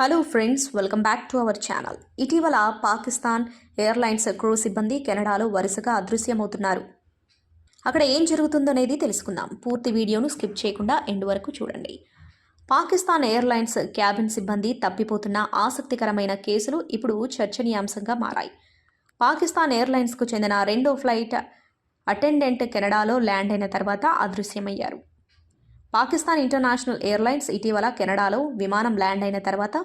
Hello friends welcome back to our channel ఇటీవల Pakistan airlines crew సిబ్బంది కెనడాలో వరుసగా అదృశ్యమవుతున్నారు. అక్కడ ఏం జరుగుతుందనేది తెలుసుకుందాం. పూర్తి వీడియోను స్కిప్ చేయకుండా ఎండ్ వరకు చూడండి. పాకిస్తాన్ ఎయిర్లైన్స్ క్యాబిన్ సిబ్బంది తప్పిపోతున్న ఆసక్తికరమైన కేసులు ఇప్పుడు చర్చనీయాంశంగా మారాయి. పాకిస్తాన్ ఎయిర్లైన్స్కు చెందిన రెండో ఫ్లైట్ అటెండెంట్ కెనడాలో ల్యాండ్ అయిన తర్వాత అదృశ్యమయ్యారు. పాకిస్తాన్ ఇంటర్నేషనల్ ఎయిర్లైన్స్ ఇటీవల కెనడాలో విమానం ల్యాండ్ అయిన తర్వాత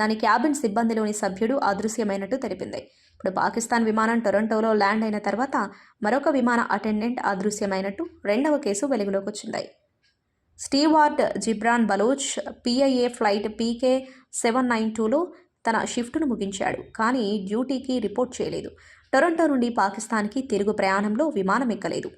దాని క్యాబిన్ సిబ్బందిలోని సభ్యుడు అదృశ్యమైనట్టు తెలిపింది. ఇప్పుడు పాకిస్తాన్ విమానం టొరంటోలో ల్యాండ్ అయిన తర్వాత మరొక విమాన అటెండెంట్ అదృశ్యమైనట్టు రెండవ కేసు వెలుగులోకి వచ్చింది. Steward Jibran Baloch PIA flight PK seven nine టూలో తన షిఫ్ట్ను ముగించాడు కానీ డ్యూటీకి రిపోర్ట్ చేయలేదు. టొరంటో నుండి పాకిస్తాన్కి తిరుగు ప్రయాణంలో విమానం ఎక్కలేదు.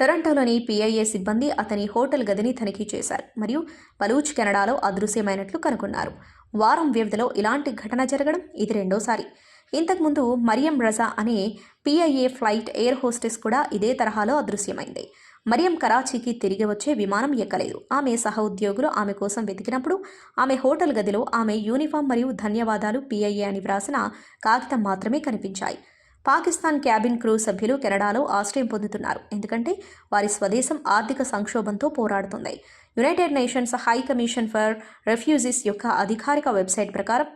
టొరంటోలోని పిఐఏ సిబ్బంది అతని హోటల్ గదిని తనిఖీ చేశారు మరియు బలూచ్ కెనడాలో అదృశ్యమైనట్లు కనుగొన్నారు. వారం వ్యవధిలో ఇలాంటి ఘటన జరగడం ఇది రెండోసారి. ఇంతకుముందు మరియం రజా అనే పీఐఏ ఫ్లైట్ ఎయిర్ హోస్టెస్ కూడా ఇదే తరహాలో అదృశ్యమైంది. మరియం కరాచీకి తిరిగి వచ్చే విమానం ఎక్కలేదు. ఆమె సహ ఉద్యోగులు ఆమె కోసం వెతికినప్పుడు ఆమె హోటల్ గదిలో ఆమె యూనిఫామ్ మరియు ధన్యవాదాలు పిఐఏ అని వ్రాసిన కాగితం మాత్రమే కనిపించాయి. పాకిస్తాన్ క్యాబిన్ క్రూ సభ్యులు కెనడాలో ఆశ్రయం పొందుతున్నారు. ఎందుకంటే వారి స్వదేశం ఆర్థిక సంక్షోభంతో పోరాడుతుంది. United Nations High Commission for Refugees యొక్క అధికారిక వెబ్సైట్ ప్రకారం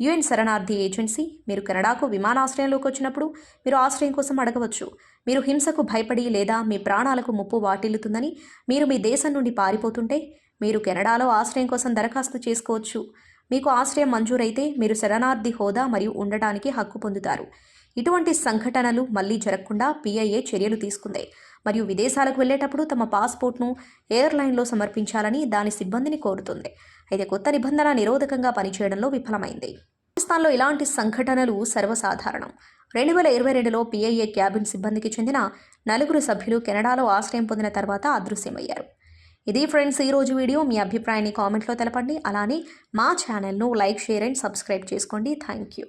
యుఎన్ శరణార్థి ఏజెన్సీ మీరు కెనడాకు విమానాశ్రయంలోకి వచ్చినప్పుడు మీరు ఆశ్రయం కోసం అడగవచ్చు. మీరు హింసకు భయపడి లేదా మీ ప్రాణాలకు ముప్పు వాటిల్లుతుందని మీరు మీ దేశం నుండి పారిపోతుంటే మీరు కెనడాలో ఆశ్రయం కోసం దరఖాస్తు చేసుకోవచ్చు. మీకు ఆశ్రయం మంజూరైతే మీరు శరణార్థి హోదా మరియు ఉండటానికి హక్కు పొందుతారు. ఇటువంటి సంఘటనలు మళ్ళీ జరగకుండా పిఐఏ చర్యలు తీసుకుంది. మరియు విదేశాలకు వెళ్ళేటప్పుడు తమ పాస్పోర్ట్ను ఎయిర్లైన్లో సమర్పించాలని దాని సిబ్బందిని కోరుతుంది. అయితే కొత్త నిబంధన నిరోధకంగా పనిచేయడంలో విఫలమైంది. పాకిస్తాన్లో ఇలాంటి సంఘటనలు సర్వసాధారణం. రెండు వేల ఇరవై రెండులో పిఐఏ క్యాబిన్ సిబ్బందికి చెందిన నలుగురు సభ్యులు కెనడాలో ఆశ్రయం పొందిన తర్వాత అదృశ్యమయ్యారు. ఇది ఫ్రెండ్స్ ఈరోజు వీడియో. మీ అభిప్రాయాన్ని కామెంట్లో తెలపండి. అలానే మా ఛానల్ను లైక్ షేర్ అండ్ సబ్స్క్రైబ్ చేసుకోండి. Thank you.